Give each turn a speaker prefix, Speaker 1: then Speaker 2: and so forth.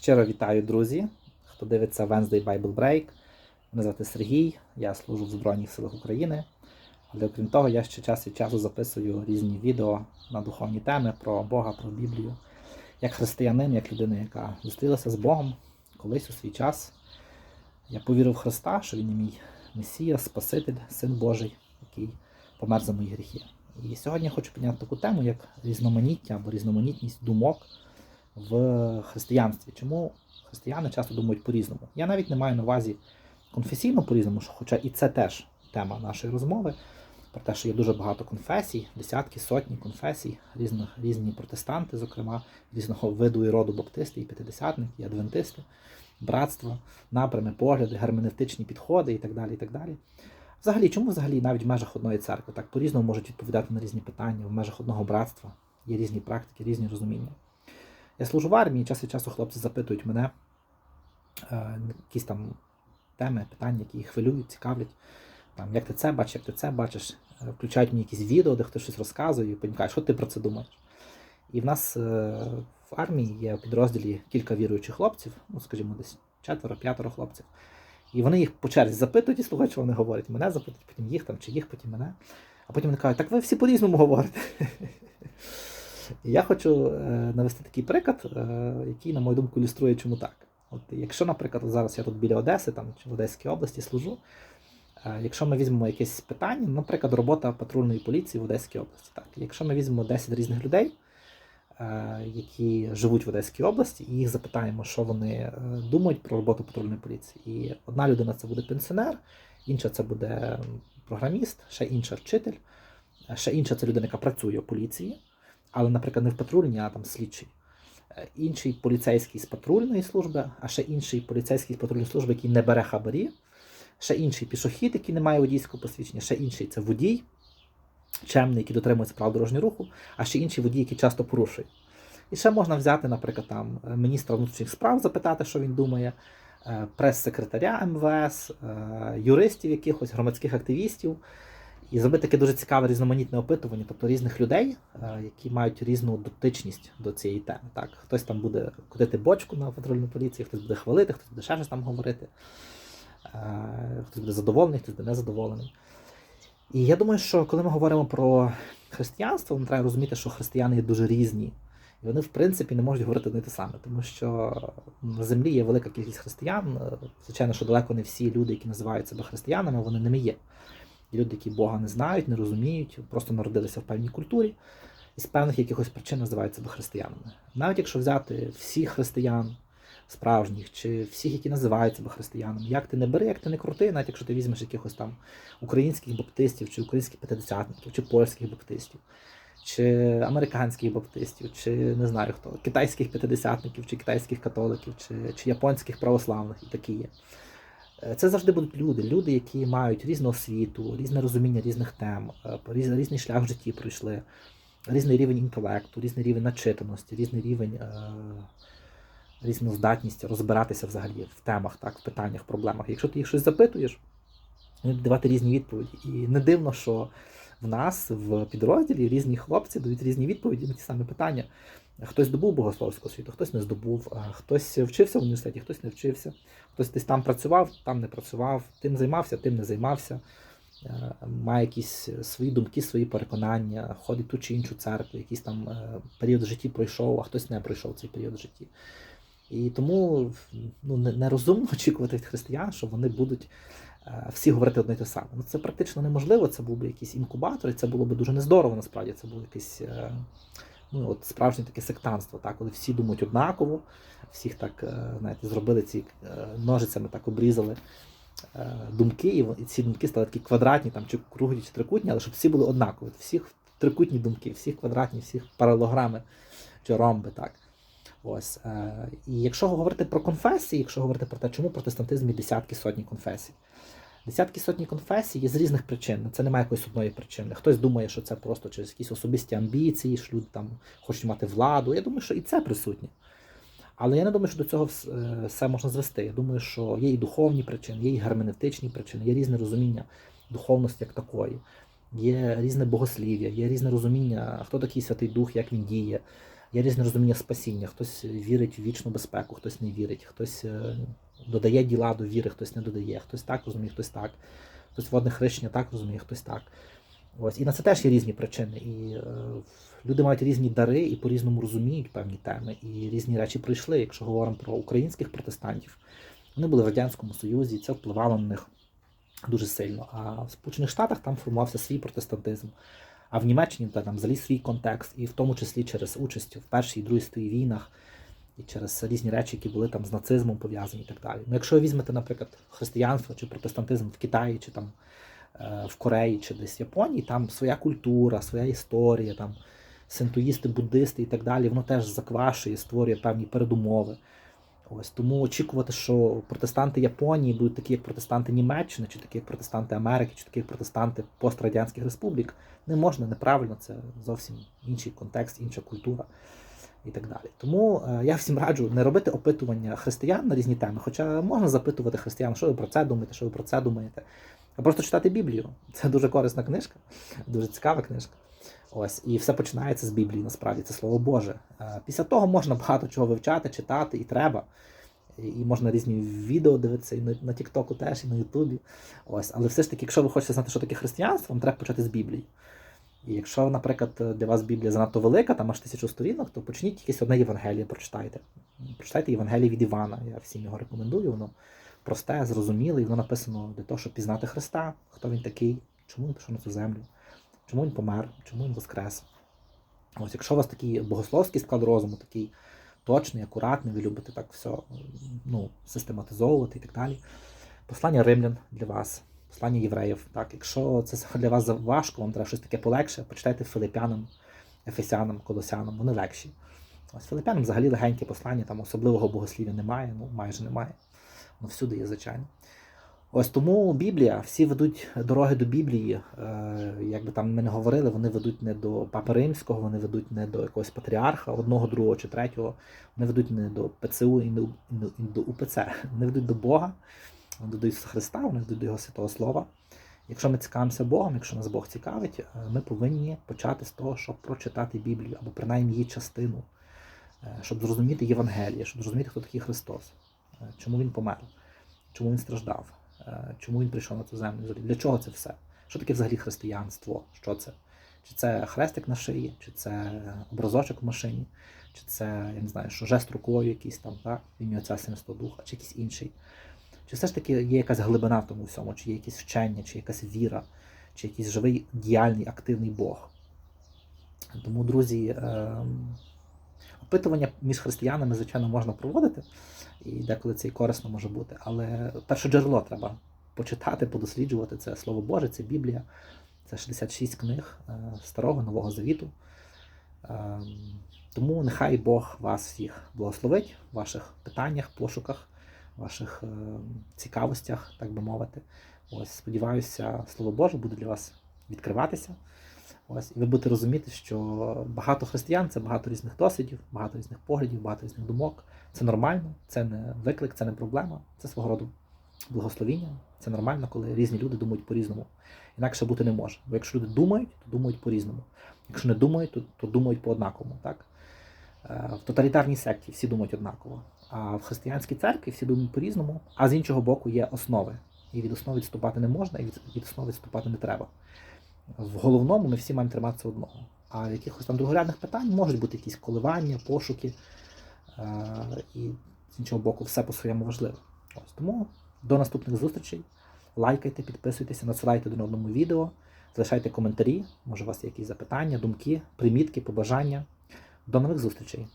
Speaker 1: Щиро вітаю, друзі, хто дивиться Wednesday Bible Break. Мене звати Сергій, я служу в Збройних силах України. Але окрім того, я ще час від часу записую різні відео на духовні теми про Бога, про Біблію. Як християнин, як людина, яка зустрілася з Богом колись у свій час. Я повірив в Христа, що Він мій Месія, Спаситель, Син Божий, який помер за мої гріхи. І сьогодні я хочу підняти таку тему, як різноманіття або різноманітність думок в християнстві. Чому християни часто думають по-різному? Я навіть не маю на увазі конфесійно по-різному, хоча і це теж тема нашої розмови. Про те, що є дуже багато конфесій, десятки, сотні конфесій, різних, різні протестанти, зокрема, різного виду і роду баптисти, і п'ятидесятники, і адвентисти, братства, напрями, погляди, герменевтичні підходи і так далі. і так далі. Взагалі, чому взагалі навіть в межах одної церкви так по-різному можуть відповідати на різні питання, в межах одного братства є різні практики, різні розуміння. Я служу в армії, час від часу хлопці запитують мене е, якісь там теми, питання, які їх хвилюють, цікавлять. Там, як ти це бачиш, як ти це бачиш, Е, включають мені якісь відео, де хтось щось розказує, і потім кажуть, що ти про це думаєш. І в нас е, в армії є у підрозділі кілька віруючих хлопців, ну, скажімо, десь четверо-п'ятеро хлопців. І вони їх по черзі запитують і слухають, що вони говорять. Мене запитують, потім їх там, чи їх, потім мене. А потім вони кажуть, так ви всі по-різному говорите. Я хочу е, навести такий приклад, е, який, на мою думку, ілюструє, чому так. От якщо, наприклад, зараз я тут біля Одеси, там чи в Одеській області служу, е, якщо ми візьмемо якесь питання, наприклад, робота патрульної поліції в Одеській області, так, якщо ми візьмемо 10 різних людей, які живуть в Одеській області, і їх запитаємо, що вони думають про роботу патрульної поліції. І одна людина це буде пенсіонер, інша це буде програміст, ще інша вчитель, ще інша це людина, яка працює у поліції, але, наприклад, не в патрульній, а там слідчий. Е, Інший поліцейський з патрульної служби, а ще інший поліцейський з патрульної служби, який не бере хабарі, ще інший пішохід, який не має водійського посвідчення, ще інший це водій, чемний, який дотримується прав дорожнього руху, а ще інший водій, який часто порушує. І ще можна взяти, наприклад, там е, міністра внутрішніх справ, запитати, що він думає, е, прес-секретаря МВС, юристів якихось, громадських активістів, і зробити таке дуже цікаве різноманітне опитування, тобто різних людей, е, які мають різну дотичність до цієї теми. Так, хтось там буде кудити бочку на патрульну поліцію, хтось буде хвалити, хтось буде ще щось там говорити, е, хтось буде задоволений, хтось буде незадоволений. І я думаю, що коли ми говоримо про християнство, ми треба розуміти, що християни є дуже різні. І вони, в принципі, не можуть говорити одне те саме, тому що на землі є велика кількість християн. Е, Звичайно, що далеко не всі люди, які називають себе християнами, вони ними є. Люди, які Бога не знають, не розуміють, просто народилися в певній культурі і з певних якихось причин називають себе християнами. Навіть якщо взяти всіх християн справжніх, чи всіх, які називають себе християнами, як ти не бери, як ти не крути, навіть якщо ти візьмеш якихось там українських баптистів, чи українських п'ятидесятників, чи польських баптистів, чи американських баптистів, чи не знаю хто, китайських п'ятидесятників, чи китайських католиків, чи, чи японських православних, і такі є. Е, Це завжди будуть люди, люди, які мають різну освіту, різне розуміння різних тем, е, різний шлях в житті пройшли, різний рівень інтелекту, різний рівень начитаності, різний рівень, е, різну здатність розбиратися взагалі в темах, так, в питаннях, проблемах. Якщо ти їх щось запитуєш, вони давати різні відповіді. І не дивно, що в нас в підрозділі різні хлопці дають різні відповіді на ті самі питання. Хтось здобув богословську освіту, хтось не здобув, хтось вчився в університеті, хтось не вчився, хтось десь там працював, там не працював, тим займався, тим не займався, Е, має якісь свої думки, свої переконання, ходить ту чи іншу церкву, якийсь там е, період в житті пройшов, а хтось не пройшов цей період в житті. І тому ну, нерозумно очікувати від християн, що вони будуть е, всі говорити одне й те саме. Ну, це практично неможливо, це був би якийсь інкубатор, і це було б дуже нездорово насправді. Це було якесь е, ну, от справжнє таке сектантство, так, коли всі думають однаково, всіх так е, знаєте, зробили ці е, ножицями, так обрізали е, думки, і ці думки стали такі квадратні, там, чи круглі, чи трикутні, але щоб всі були однакові. Всіх трикутні думки, всіх квадратні, всіх паралограми чи ромби. Так. Ось. І якщо говорити про конфесії, якщо говорити про те, чому в протестантизмі десятки сотні конфесій. Десятки сотні конфесій є з різних причин. Це немає якоїсь одної причини. Хтось думає, що це просто через якісь особисті амбіції, що люди там хочуть мати владу. Я думаю, що і це присутнє. Але я не думаю, що до цього е, все можна звести. Я думаю, що є і духовні причини, є і герменевтичні причини, є різне розуміння духовності як такої, є різне богослів'я, є різне розуміння, хто такий Святий Дух, як він діє, Є різне розуміння спасіння. Хтось вірить в вічну безпеку, хтось не вірить, хтось е, додає діла до віри, хтось не додає, хтось так розуміє, хтось так. Хтось водне хрещення так розуміє, хтось так. Ось. І на це теж є різні причини. І е, люди мають різні дари і по-різному розуміють певні теми, і різні речі прийшли. Якщо говоримо про українських протестантів, вони були в Радянському Союзі, і це впливало на них дуже сильно. А в Сполучених Штатах там формувався свій протестантизм. А в Німеччині та, там взагалі свій контекст, і в тому числі через участь в Першій і Другій світовій війнах, і через різні речі, які були там з нацизмом пов'язані і так далі. Ну, якщо ви візьмете, наприклад, християнство чи протестантизм в Китаї, чи там е, в Кореї, чи десь в Японії, там своя культура, своя історія, там синтуїсти, буддисти і так далі, воно теж заквашує, створює певні передумови. Ось тому очікувати, що протестанти Японії будуть такі, як протестанти Німеччини, чи такі, як протестанти Америки, чи такі, як протестанти пострадянських республік, не можна неправильно. Це зовсім інший контекст, інша культура і так далі. Тому е, я всім раджу не робити опитування християн на різні теми. Хоча можна запитувати християн, що ви про це думаєте, що ви про це думаєте, а просто читати Біблію. Це дуже корисна книжка, дуже цікава книжка. Ось, і все починається з Біблії, насправді це слово Боже. Е, Після того можна багато чого вивчати, читати, і треба. І можна різні відео дивитися і на Тіктоку теж, і на Ютубі. Ось, але все ж таки, якщо ви хочете знати, що таке християнство, вам треба почати з Біблії. І якщо, наприклад, для вас Біблія занадто велика, там аж тисячу сторінок, то почніть якесь одне Євангеліє, прочитайте. Прочитайте Євангеліє від Івана. Я всім його рекомендую. Воно просте, зрозуміле, і воно написано для того, щоб пізнати Христа, хто він такий, чому він пішов на цю землю, чому він помер, чому він воскрес. Ось, якщо у вас такий богословський склад розуму, такий точний, акуратний, ви любите так все ну, систематизовувати і так далі. Послання римлян для вас, послання євреїв. Так, Якщо це для вас важко, вам треба щось таке полегше, почитайте Филипянам, Ефесянам, Колосянам, вони легші. Ось Филипянам взагалі легеньке послання, там особливого богослів'я немає, ну майже немає. Воно всюди є, звичайно. Ось тому Біблія, всі ведуть дороги до Біблії. Е, як би там ми не говорили, вони ведуть не до Папи Римського, вони ведуть не до якогось патріарха, одного, другого чи третього. Вони ведуть не до ПЦУ і не до- УПЦ. Вони ведуть до Бога, до Ісуса Христа, вони ведуть до Його Святого Слова. Якщо ми цікавимося Богом, якщо нас Бог цікавить, е, ми повинні почати з того, щоб прочитати Біблію, або принаймні її частину, е, щоб зрозуміти Євангеліє, щоб зрозуміти, хто такий Христос, е, чому Він помер, чому Він страждав, чому Він прийшов на цю землю, для чого це все? Що таке взагалі християнство? Що це? Чи це хрестик на шиї, чи це образочок в машині, чи це, я не знаю, що жест рукою якийсь там, так, в ім'я Отця Духа, чи якийсь інший. Чи все ж таки є якась глибина в тому всьому, чи є якесь вчення, чи якась віра, чи якийсь живий, діяльний, активний Бог. Тому, друзі, ем, опитування між християнами, звичайно, можна проводити, і деколи це і корисно може бути. Але перше джерело треба почитати, подосліджувати. Це Слово Боже, це Біблія, це 66 книг е, Старого Нового Завіту. Ем, Тому нехай Бог вас всіх благословить в ваших питаннях, пошуках, ваших е, цікавостях, так би мовити. Ось, сподіваюся, Слово Боже буде для вас відкриватися. Ось, і ви будете розуміти, що багато християн це багато різних досвідів, багато різних поглядів, багато різних думок. Це нормально, це не виклик, це не проблема, це свого роду благословіння. Це нормально, коли різні люди думають по-різному. Інакше бути не може. Бо якщо люди думають, то думають по-різному. Якщо не думають, то, то думають по-однаковому. Так? Е, В тоталітарній секті всі думають однаково. А в християнській церкві всі думають по-різному, а з іншого боку є основи. І від основи відступати не можна, і від, основи відступати не треба. В головному ми всі маємо триматися одного. А в якихось там другорядних питань можуть бути якісь коливання, пошуки. Е, І з іншого боку, все по-своєму важливе. Ось тому до наступних зустрічей. Лайкайте, підписуйтеся, надсилайте один одному відео, залишайте коментарі. Може, у вас є якісь запитання, думки, примітки, побажання. До нових зустрічей!